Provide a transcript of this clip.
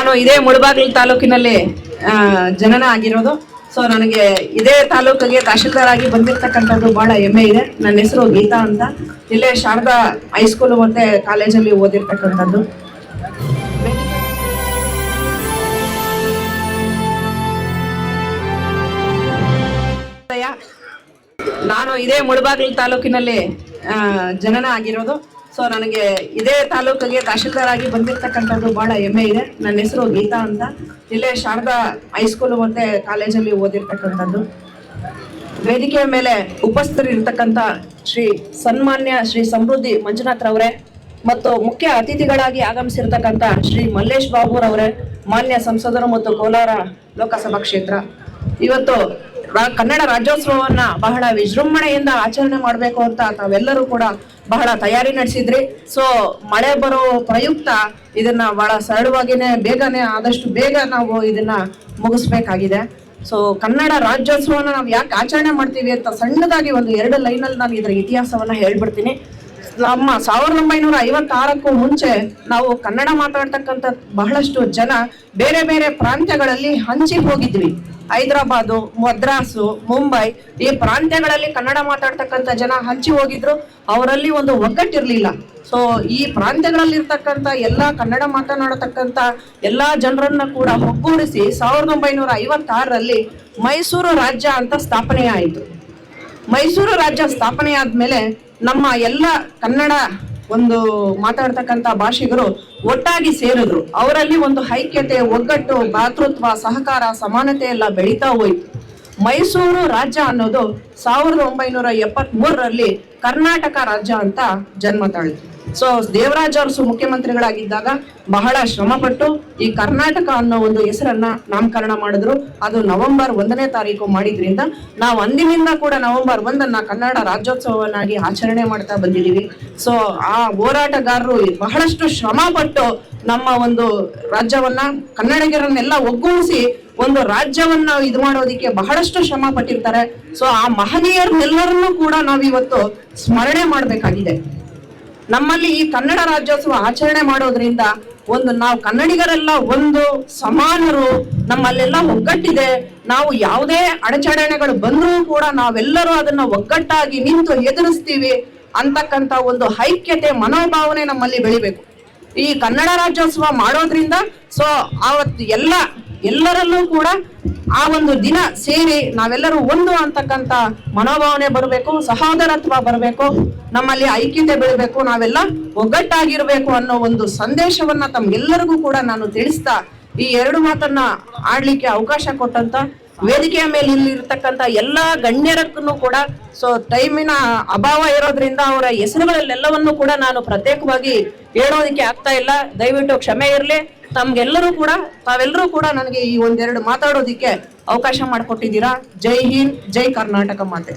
ನಾನು ಇದೇ ಮುಳಬಾಗಿಲು ತಾಲೂಕಿನಲ್ಲಿ ಜನನ ಆಗಿರೋದು. ಸೊ ನನಗೆ ಇದೇ ತಾಲೂಕಿಗೆ ತಹಶೀಲ್ದಾರ್ ಆಗಿ ಬಂದಿರತಕ್ಕಂಥದ್ದು ಬಹಳ ಹೆಮ್ಮೆ ಇದೆ. ನನ್ನ ಹೆಸರು ಗೀತಾ ಅಂತ. ಇಲ್ಲೇ ಶಾರದಾ ಹೈಸ್ಕೂಲು ಮತ್ತೆ ಕಾಲೇಜಲ್ಲಿ ಓದಿರ್ತಕ್ಕಂಥದ್ದು. ನಾನು ಇದೇ ಮುಳಬಾಗಿಲು ತಾಲೂಕಿನಲ್ಲಿ ಜನನ ಆಗಿರೋದು. ಸೊ ನನಗೆ ಇದೇ ತಾಲೂಕಿಗೆ ತಹಶೀಲ್ದಾರ್ ಆಗಿ ಬಂದಿರತಕ್ಕಂಥದ್ದು ಬಹಳ ಹೆಮ್ಮೆ ಇದೆ. ನನ್ನ ಹೆಸರು ಗೀತಾ ಅಂತ. ಇಲ್ಲೇ ಶಾರದಾ ಹೈಸ್ಕೂಲು ಮತ್ತೆ ಕಾಲೇಜಲ್ಲಿ ಓದಿರ್ತಕ್ಕಂಥದ್ದು. ವೇದಿಕೆಯ ಮೇಲೆ ಉಪಸ್ಥಿತರಿರ್ತಕ್ಕಂಥ ಶ್ರೀ ಸನ್ಮಾನ್ಯ ಶ್ರೀ ಸಮೃದ್ಧಿ ಮಂಜುನಾಥ್ ರವರೇ ಮತ್ತು ಮುಖ್ಯ ಅತಿಥಿಗಳಾಗಿ ಆಗಮಿಸಿರ್ತಕ್ಕಂಥ ಶ್ರೀ ಮಲ್ಲೇಶ್ ಬಾಬುರವರೇ, ಮಾನ್ಯ ಸಂಸದರು ಮತ್ತು ಕೋಲಾರ ಲೋಕಸಭಾ ಕ್ಷೇತ್ರ. ಇವತ್ತು ಕನ್ನಡ ರಾಜ್ಯೋತ್ಸವವನ್ನ ಬಹಳ ವಿಜೃಂಭಣೆಯಿಂದ ಆಚರಣೆ ಮಾಡಬೇಕು ಅಂತ ತಾವೆಲ್ಲರೂ ಕೂಡ ಬಹಳ ತಯಾರಿ ನಡೆಸಿದ್ರಿ. ಸೊ ಮಳೆ ಬರೋ ಪ್ರಯುಕ್ತ ಇದನ್ನ ಬಹಳ ಸರಳವಾಗಿನೇ, ಬೇಗನೆ ಆದಷ್ಟು ಬೇಗ ನಾವು ಇದನ್ನ ಮುಗಿಸ್ಬೇಕಾಗಿದೆ. ಸೊ ಕನ್ನಡ ರಾಜ್ಯೋತ್ಸವನ ನಾವು ಯಾಕೆ ಆಚರಣೆ ಮಾಡ್ತೀವಿ ಅಂತ ಸಣ್ಣದಾಗಿ ಒಂದು ಎರಡು ಲೈನಲ್ಲಿ ನಾನು ಇದರ ಇತಿಹಾಸವನ್ನ ಹೇಳ್ಬಿಡ್ತೀನಿ. ನಮ್ಮ ಸಾವಿರದ ಒಂಬೈನೂರ ಐವತ್ತಾರಕ್ಕೂ ಮುಂಚೆ ನಾವು ಕನ್ನಡ ಮಾತಾಡ್ತಕ್ಕಂಥ ಬಹಳಷ್ಟು ಜನ ಬೇರೆ ಬೇರೆ ಪ್ರಾಂತ್ಯಗಳಲ್ಲಿ ಹಂಚಿ ಹೋಗಿದ್ವಿ ಹೈದರಾಬಾದು, ಮದ್ರಾಸು, ಮುಂಬೈ ಈ ಪ್ರಾಂತ್ಯಗಳಲ್ಲಿ ಕನ್ನಡ ಮಾತಾಡ್ತಕ್ಕಂಥ ಜನ ಹಂಚಿ ಹೋಗಿದ್ರು. ಅವರಲ್ಲಿ ಒಂದು ಒಗ್ಗಟ್ಟಿರ್ಲಿಲ್ಲ. ಸೊ ಈ ಪ್ರಾಂತ್ಯಗಳಲ್ಲಿರ್ತಕ್ಕಂಥ ಎಲ್ಲಾ ಕನ್ನಡ ಮಾತನಾಡತಕ್ಕಂಥ ಎಲ್ಲಾ ಜನರನ್ನ ಕೂಡ ಒಗ್ಗೂಡಿಸಿ ಸಾವಿರದ ಒಂಬೈನೂರ ಐವತ್ತಾರರಲ್ಲಿ ಮೈಸೂರು ರಾಜ್ಯ ಅಂತ ಸ್ಥಾಪನೆ ಆಯಿತು. ಮೈಸೂರು ರಾಜ್ಯ ಸ್ಥಾಪನೆ ಆದ್ಮೇಲೆ ನಮ್ಮ ಎಲ್ಲ ಕನ್ನಡ ಒಂದು ಮಾತಾಡ್ತಕ್ಕಂಥ ಭಾಷಿಗರು ಒಟ್ಟಾಗಿ ಸೇರಿದ್ರು. ಅವರಲ್ಲಿ ಒಂದು ಐಕ್ಯತೆ, ಒಗ್ಗಟ್ಟು, ಭಾತೃತ್ವ, ಸಹಕಾರ, ಸಮಾನತೆ ಎಲ್ಲ ಬೆಳೀತಾ ಹೋಯ್ತು. ಮೈಸೂರು ರಾಜ್ಯ ಅನ್ನೋದು ಸಾವಿರದ ಒಂಬೈನೂರ ಎಪ್ಪತ್ತ್ ಮೂರರಲ್ಲಿ ಕರ್ನಾಟಕ ರಾಜ್ಯ ಅಂತ ಜನ್ಮ ತಾಳಿತು. ಸೊ ದೇವರಾಜ್ ಅರಸು ಮುಖ್ಯಮಂತ್ರಿಗಳಾಗಿದ್ದಾಗ ಬಹಳ ಶ್ರಮಪಟ್ಟು ಈ ಕರ್ನಾಟಕ ಅನ್ನೋ ಒಂದು ಹೆಸರನ್ನ ನಾಮಕರಣ ಮಾಡಿದ್ರು. ಅದು ನವೆಂಬರ್ ಒಂದನೇ ತಾರೀಕು ಮಾಡಿದ್ರಿಂದ ನಾವು ಅಂದಿನಿಂದ ಕೂಡ ನವೆಂಬರ್ ಒಂದನ್ನ ಕನ್ನಡ ರಾಜ್ಯೋತ್ಸವವನ್ನಾಗಿ ಆಚರಣೆ ಮಾಡ್ತಾ ಬಂದಿದ್ದೀವಿ. ಸೊ ಆ ಹೋರಾಟಗಾರರು ಬಹಳಷ್ಟು ಶ್ರಮ ಪಟ್ಟು ನಮ್ಮ ಒಂದು ರಾಜ್ಯವನ್ನ, ಕನ್ನಡಿಗರನ್ನೆಲ್ಲ ಒಗ್ಗೂಡಿಸಿ ಒಂದು ರಾಜ್ಯವನ್ನ ಇದು ಮಾಡೋದಿಕ್ಕೆ ಬಹಳಷ್ಟು ಶ್ರಮ ಪಟ್ಟಿರ್ತಾರೆ ಸೊ ಆ ಮಹನೀಯರನ್ನೆಲ್ಲರನ್ನೂ ಕೂಡ ನಾವಿವತ್ತು ಸ್ಮರಣೆ ಮಾಡಬೇಕಾಗಿದೆ. ನಮ್ಮಲ್ಲಿ ಈ ಕನ್ನಡ ರಾಜ್ಯೋತ್ಸವ ಆಚರಣೆ ಮಾಡೋದ್ರಿಂದ ಒಂದು ನಾವು ಕನ್ನಡಿಗರೆಲ್ಲ ಒಂದು ಸಮಾನರು, ನಮ್ಮಲ್ಲೆಲ್ಲ ಒಗ್ಗಟ್ಟಿದೆ. ನಾವು ಯಾವುದೇ ಅಡಚಣೆಗಳು ಬಂದರೂ ಕೂಡ ನಾವೆಲ್ಲರೂ ಅದನ್ನ ಒಗ್ಗಟ್ಟಾಗಿ ನಿಂತು ಎದುರಿಸ್ತೀವಿ ಅಂತಕ್ಕಂಥ ಒಂದು ಐಕ್ಯತೆ, ಮನೋಭಾವನೆ ನಮ್ಮಲ್ಲಿ ಬೆಳಿಬೇಕು. ಈ ಕನ್ನಡ ರಾಜ್ಯೋತ್ಸವ ಮಾಡೋದ್ರಿಂದ, ಸೊ, ಆವತ್ತು ಎಲ್ಲ ಎಲ್ಲರಲ್ಲೂ ಕೂಡ ಆ ಒಂದು ದಿನ ಸೇರಿ ನಾವೆಲ್ಲರೂ ಒಂದು ಅಂತಕ್ಕಂಥ ಮನೋಭಾವನೆ ಬರಬೇಕು, ಸಹೋದರತ್ವ ಬರಬೇಕು, ನಮ್ಮಲ್ಲಿ ಐಕ್ಯತೆ ಬೆಳಿಬೇಕು, ನಾವೆಲ್ಲ ಒಗ್ಗಟ್ಟಾಗಿರ್ಬೇಕು ಅನ್ನೋ ಒಂದು ಸಂದೇಶವನ್ನ ತಮ್ಗೆಲ್ಲರಿಗೂ ಕೂಡ ನಾನು ತಿಳಿಸ್ತಾ ಈ ಎರಡು ಮಾತನ್ನ ಆಡ್ಲಿಕ್ಕೆ ಅವಕಾಶ ಕೊಟ್ಟಂತ ವೇದಿಕೆಯ ಮೇಲೆ ಇಲ್ಲಿರ್ತಕ್ಕಂಥ ಎಲ್ಲಾ ಗಣ್ಯರಕ್ಕೂ ಕೂಡ ಸೊ ಟೈಮಿನ ಅಭಾವ ಇರೋದ್ರಿಂದ ಅವರ ಹೆಸರುಗಳಲ್ಲೆಲ್ಲವನ್ನು ಕೂಡ ನಾನು ಪ್ರತ್ಯೇಕವಾಗಿ ಹೇಳೋದಕ್ಕೆ ಆಗ್ತಾ ಇಲ್ಲ. ದಯವಿಟ್ಟು ಕ್ಷಮೆ ಇರಲಿ. ತಮ್ಗೆಲ್ಲರೂ ಕೂಡ, ತಾವೆಲ್ಲರೂ ಕೂಡ ನನಗೆ ಈ ಒಂದೆರಡು ಮಾತಾಡೋದಿಕ್ಕೆ ಅವಕಾಶ ಮಾಡಿಕೊಟ್ಟಿದ್ದೀರಾ. ಜೈ ಹಿಂದ್, ಜೈ ಕರ್ನಾಟಕ ಮಾತೆ.